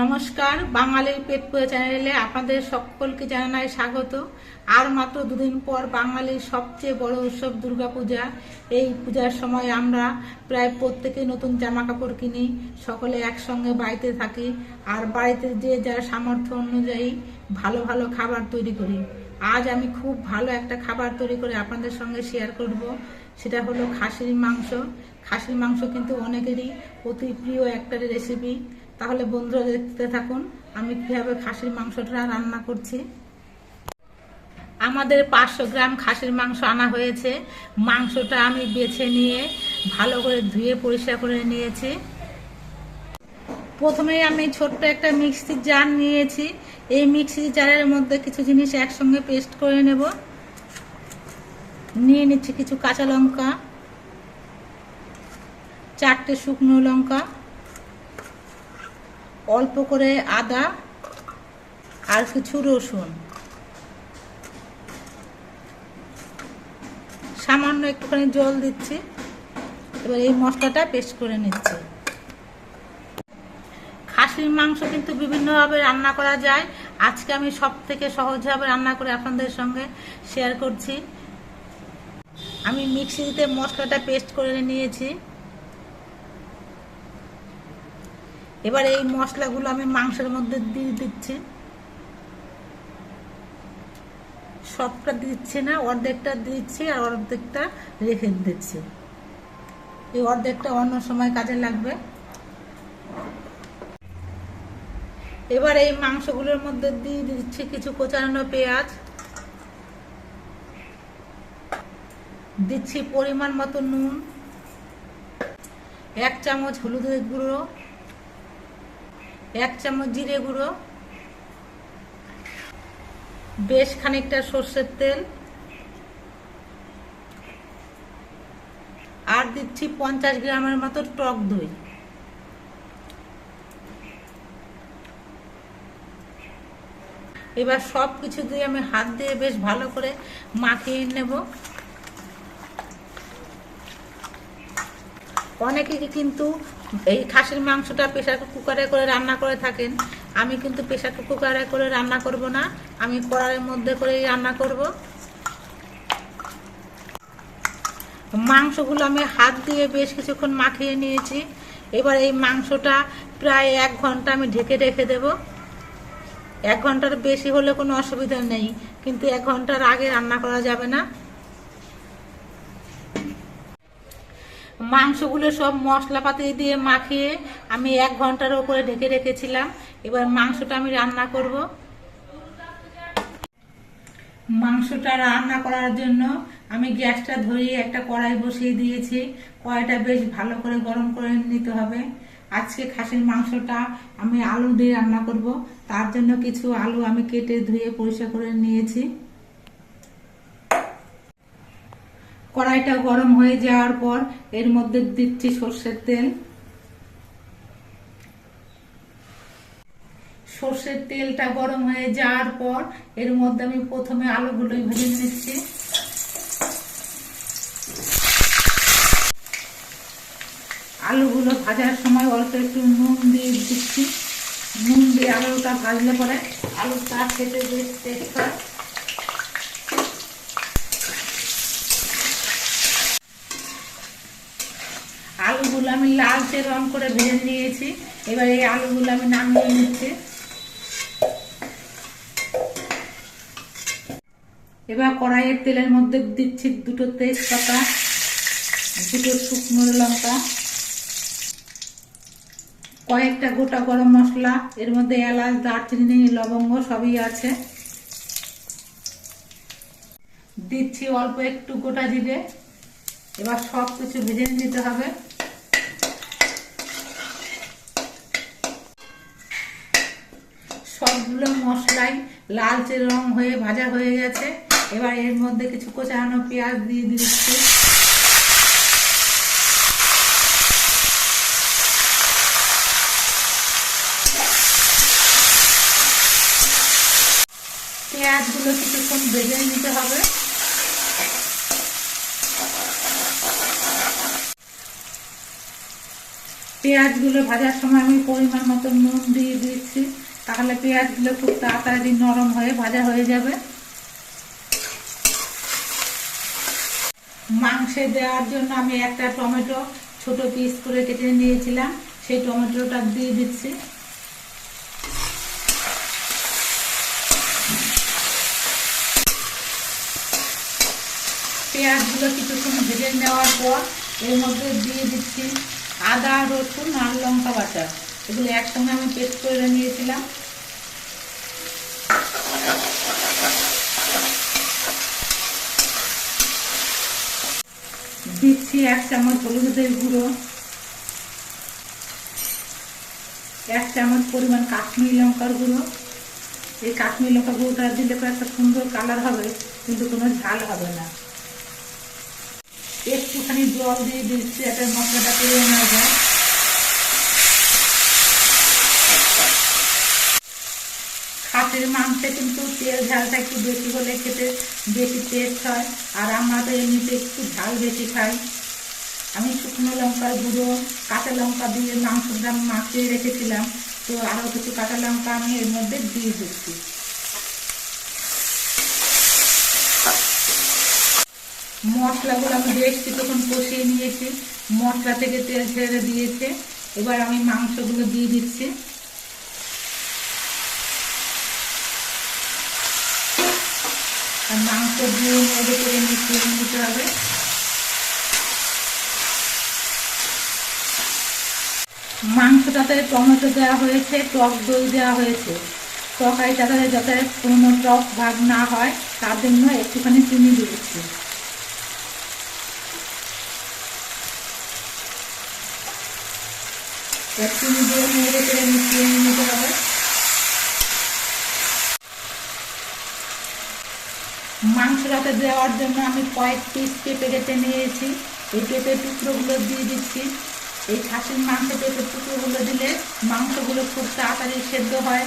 নমস্কার, বাঙালির পেট পুজো চ্যানেলে আপনাদের সকলকে জানাই স্বাগত। আর মাত্র দুদিন পর বাঙালির সবচেয়ে বড় উৎসব দুর্গাপূজা। এই পূজার সময় আমরা প্রায় প্রত্যেকে নতুন জামা কাপড় কিনি, সকলে একসঙ্গে বাড়িতে থাকি, আর বাড়িতে যে যার সামর্থ্য অনুযায়ী ভালো ভালো খাবার তৈরি করি। আজ আমি খুব ভালো একটা খাবার তৈরি করে আপনাদের সঙ্গে শেয়ার করব, সেটা হলো খাসির মাংস। খাসির মাংস কিন্তু অনেকেরই অতি প্রিয় একটা রেসিপি তাহলে বন্ধুরা দেখতে থাকুন, আমি কীভাবে খাসির মাংসটা রান্না করছি। আমাদের পাঁচশো গ্রাম খাসির মাংস আনা হয়েছে। মাংসটা আমি বেছে নিয়ে ভালো করে ধুয়ে পরিষ্কার করে নিয়েছি। প্রথমে আমি ছোট্ট একটা মিক্সির জার নিয়েছি। এই মিক্সির জারের মধ্যে কিছু জিনিস একসঙ্গে পেস্ট করে নেব। নিয়ে নিচ্ছি কিছু কাঁচা লঙ্কা, চারটে শুকনো লঙ্কা অল্প করে আদা আর কিছু রসুন। সামান্য একটুখানি জল দিচ্ছি। এবার এই মশলাটা পেস্ট করে নিচ্ছি। খাসির মাংস কিন্তু বিভিন্নভাবে রান্না করা যায়। আজকে আমি সব থেকে সহজভাবে রান্না করে আপনাদের সঙ্গে শেয়ার করছি। আমি মিক্সিতে মশলাটা পেস্ট করে নিয়েছি। এবার এই মশলাগুলো আমি মাংসের মধ্যে দিয়ে দিচ্ছি। সবটা দিচ্ছি না, অর্ধেকটা দিচ্ছি আর অর্ধেকটা রেখে দিচ্ছি। এই অর্ধেকটা অন্য সময় কাজে লাগবে। এবার এই মাংসগুলোর মধ্যে দিয়ে দিচ্ছি কিছু কোচানো পেঁয়াজ। দিচ্ছি পরিমাণ মতো নুন, এক চামচ হলুদের গুঁড়ো। এক চামচ জিরে গুঁড়ো, বেশ খানিকটা সর্ষের তেল, আর দিচ্ছি পঞ্চাশ গ্রামের মতো টক দই। এবার সব কিছু দিয়ে আমি হাত দিয়ে বেশ ভালো করে মাখিয়ে নেব। অনেকে কিন্তু এই খাসির মাংসটা প্রেশার কুকারে করে রান্না করে থাকেন। আমি কিন্তু প্রেশার কুকারে করে রান্না করব না। আমি কড়াইয়ের মধ্যে করেই রান্না করব। মাংসগুলো আমি হাত দিয়ে বেশ কিছুক্ষণ মাখিয়ে নিয়েছি। এবার এই মাংসটা প্রায় এক ঘণ্টা আমি ঢেকে রেখে দেব। এক ঘণ্টার বেশি হলে কোনো অসুবিধা নেই। কিন্তু এক ঘণ্টার আগে রান্না করা যাবে না। মাংসগুলো সব মশলাপাতি দিয়ে মাখিয়ে আমি এক ঘণ্টার উপরে ঢেকে রেখেছিলাম। এবার মাংসটা আমি রান্না করব। মাংসটা রান্না করার জন্য আমি গ্যাসটা ধরিয়ে একটা কড়াই বসিয়ে দিয়েছি। কড়াইটা বেশ ভালো করে গরম করে নিতে হবে। আজকে খাসির মাংসটা আমি আলু দিয়ে রান্না করব। তার জন্য কিছু আলু আমি কেটে ধুয়ে পরিষ্কার করে নিয়েছি। কড়াইটা গরম হয়ে যাওয়ার পর এর মধ্যে দিচ্ছি সর্ষের তেল। সর্ষের তেলটা গরম হয়ে যাওয়ার পর এর মধ্যে আমি প্রথমে আলুগুলো ভেজে নিচ্ছি। আলুগুলো ভাজার সময় অল্প একটু নুন দিয়ে দিচ্ছি। নুন দিয়ে আলুটা ভাজলে পরে আলুটা খেতে বেশ টেস্ট হয়। আলুগুলো আমি লালচে রং করে ভেজে নিয়েছি। এবার এই আলুগুলো আমি নামিয়ে নিচ্ছি। এবার কড়াইয়ের তেলের মধ্যে দিচ্ছি দুটো তেজপাতা, দুটো শুকনো লঙ্কা, কয়েকটা গোটা গরম মশলা, এর মধ্যে এলাচ, দারচিনি, লবঙ্গ সবই আছে। দিচ্ছি অল্প একটু গোটা জিরে। এবার সব কিছু ভেজে নিতে হবে। সবগুলো মশলাই লালচে রং হয়ে ভাজা হয়ে গেছে। এবার এর মধ্যে কিছু কোচানো পেঁয়াজ দিয়ে দিচ্ছি। পেঁয়াজগুলো কিছুক্ষণ ভেজে নিতে হবে। পেঁয়াজগুলো ভাজার সময় আমি পরিমাণ মতো নুন দিয়ে দিচ্ছি। তাহলে পেঁয়াজগুলো খুব তাড়াতাড়ি নরম হয়ে ভাজা হয়ে যাবে। মাংসে দেওয়ার জন্য আমি একটা টমেটো ছোট পিস করে কেটে নিয়েছিলাম, সেই টমেটোটা দিয়ে দিচ্ছি। পেঁয়াজগুলো কিছুক্ষণ ভেজে নেওয়ার পর এর মধ্যে দিয়ে দিচ্ছি আদা, রসুন আর লঙ্কা বাটা। এগুলো একসঙ্গে আমি পেস্ট করে নিয়েছিলাম। দিচ্ছি এক চামচ হলুদের গুঁড়ো, এক চামচ পরিমাণ কাশ্মীরি লঙ্কার গুঁড়ো। এই কাশ্মীরি লঙ্কা গুঁড়োটা দিলে একটা সুন্দর কালার হবে, কিন্তু কোনো ঝাল হবে না। একটুখানি জল দিয়ে দিচ্ছি একটা মশলাটা করে নেওয়া যায় খাসির মাংসে কিন্তু তেল ঝালটা একটু বেশি হলে খেতে বেশি টেস্ট হয়। আর আমরা তো এমনিতে একটু ঝাল বেশি খাই। আমি শুকনো লঙ্কার গুঁড়ো, কাঁচা লঙ্কা দিয়ে মাংসটা মাখিয়ে রেখেছিলাম। তো আরও কিছু কাঁচা লঙ্কা আমি এর মধ্যে দিয়ে দিচ্ছি। মশলাগুলো আমি বেশ কিছুক্ষণ কষিয়ে নিয়েছি। মশলা থেকে তেল ছেড়ে দিয়েছে। এবার আমি মাংসগুলো দিয়ে দিচ্ছি। মাংস দিয়ে করে মিশিয়ে নিতে হবে। মাংসটাতে টমেটো দেওয়া হয়েছে, টক দই দেওয়া হয়েছে। তরকারিটাতে যাতে কোনো টক ভাগ না হয়, তার জন্য একটুখানি চিনি দিয়েছি চিনি দিয়ে নেড়ে করে মিশিয়ে নিতে হবে। মাংসটাতে দেওয়ার জন্য আমি কয়েক পিস পেঁপে কেটে নিয়েছি। এই পেঁপে টুকরোগুলো দিয়ে দিচ্ছি। এই খাসির মাংস পেঁপে টুকরোগুলো দিলে মাংসগুলো খুব তাড়াতাড়ি সেদ্ধ হয়।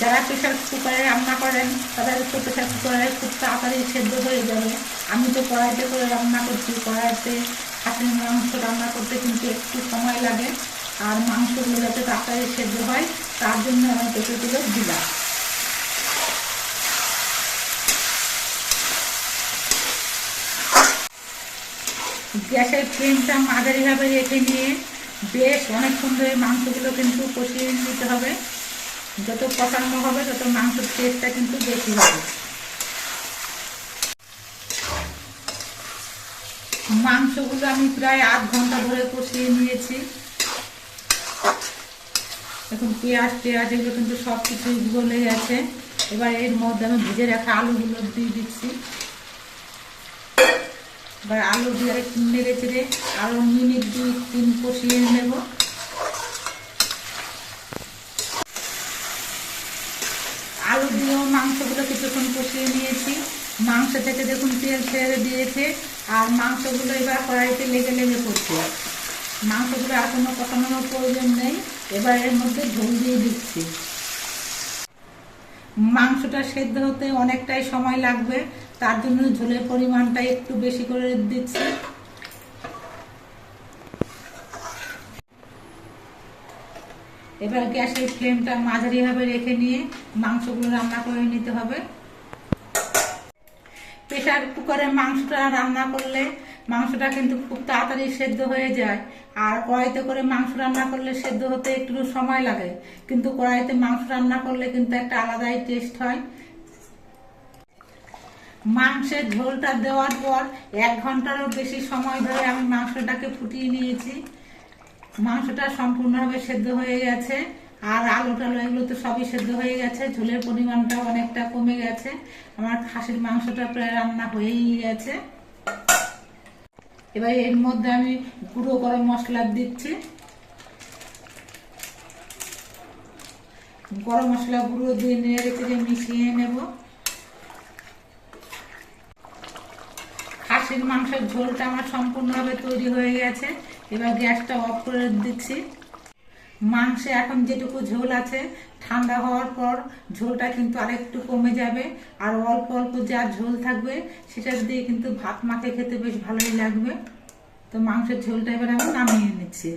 যারা প্রেশার কুকারে রান্না করেন, তাদের তো প্রেশার কুকারে খুব তাড়াতাড়ি সেদ্ধ হয়ে যাবে। আমি তো কড়াইতে করে রান্না করছি। কড়াইতে খাসির মাংস রান্না করতে কিন্তু একটু সময় লাগে। আর মাংসগুলো যাতে তাড়াতাড়ি সেদ্ধ হয়, তার জন্য আমি পেঁপেগুলো দিলাম। গ্যাসের ফ্লেমটা মাঝারিভাবে রেখে নিয়ে বেশ অনেকক্ষণ ধরে মাংসগুলো কিন্তু কষিয়ে নিতে হবে। যত কষানো হবে তত মাংসের টেস্টটা কিন্তু বেশি হবে। মাংসগুলো আমি প্রায় আধ ঘণ্টা ধরে কষিয়ে নিয়েছি। এখন পেঁয়াজ পেঁয়াজ এগুলো কিন্তু সব কিছুই গলে গেছে। এবার এর মধ্যে আমি ভেজে রাখা আলুগুলো দিয়ে দিচ্ছি। এবার আলু দিয়ে নেড়ে চেড়ে আরও মিনিট দুই তিন কষিয়ে নেব। আলু দিয়েও মাংসগুলো কিছুক্ষণ কষিয়ে নিয়েছি। মাংস থেকে দেখুন তেল ছেড়ে দিয়েছে আর মাংসগুলো এবার কড়াইতে লেগে লেগে পড়ছে মাংসগুলো আর কোনো কষানোর প্রয়োজন নেই। এবার এর মধ্যে ঝোল দিয়ে দিচ্ছি। মাংসটা সেদ্ধ হতে অনেকটাই সময় লাগবে। তার জন্য ঝোলের পরিমাণটা একটু বেশি করে দিচ্ছি। এবার গ্যাসের ফ্লেমটা মাঝারিভাবে রেখে নিয়ে মাংসগুলো রান্না করে নিতে হবে। প্রেশার কুকারে মাংসটা রান্না করলে মাংসটা কিন্তু খুব তাড়াতাড়ি সেদ্ধ হয়ে যায়। আর কড়াইতে করে মাংস রান্না করলে সেদ্ধ হতে একটু সময় লাগে। কিন্তু কড়াইতে মাংস রান্না করলে কিন্তু একটা আলাদাই টেস্ট হয়। মাংসের ঝোলটা দেওয়ার পর এক ঘন্টারও বেশি সময় ধরে আমি মাংসটাকে ফুটিয়ে নিয়েছি। মাংসটা সম্পূর্ণভাবে সেদ্ধ হয়ে গেছে। আর আলু টালু এগুলো তো সবই সেদ্ধ হয়ে গেছে। ঝোলের পরিমাণটা অনেকটা কমে গেছে। আমার খাসির মাংসটা প্রায় রান্না হয়েই গেছে। এবার এর মধ্যে আমি গুঁড়ো গরম মশলা দিচ্ছি। গরম মশলা গুঁড়ো দিয়ে নেড়ে চেড়ে মিশিয়ে নেব। খাসির মাংসের ঝোলটা আমার সম্পূর্ণভাবে তৈরি হয়ে গেছে। এবার গ্যাসটা অফ করে দিচ্ছি। মাংসে এখন যেটুকু ঝোল আছে, ঠান্ডা হওয়ার পর ঝোলটা কিন্তু আরেকটু কমে যাবে। আর অল্প অল্প যা ঝোল থাকবে, সেটা দিয়ে কিন্তু ভাত মাখে খেতে বেশ ভালোই লাগবে। তো মাংসের ঝোলটা এবার আমি নামিয়ে নিচ্ছি।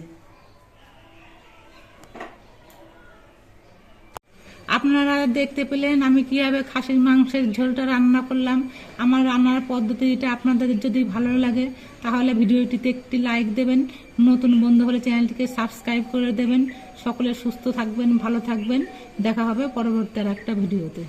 আপনারা দেখতে পেলেন আমি কীভাবে খাসির মাংসের ঝোলটা রান্না করলাম। আমার রান্নার পদ্ধতিটা আপনাদের যদি ভালো লাগে, তাহলে ভিডিওটিতে একটি লাইক দেবেন, নতুন বন্ধু হলে চ্যানেলটিকে সাবস্ক্রাইব করে দেবেন। সকলে সুস্থ থাকবেন, ভালো থাকবেন। দেখা হবে পরবর্তী আর একটা ভিডিওতে।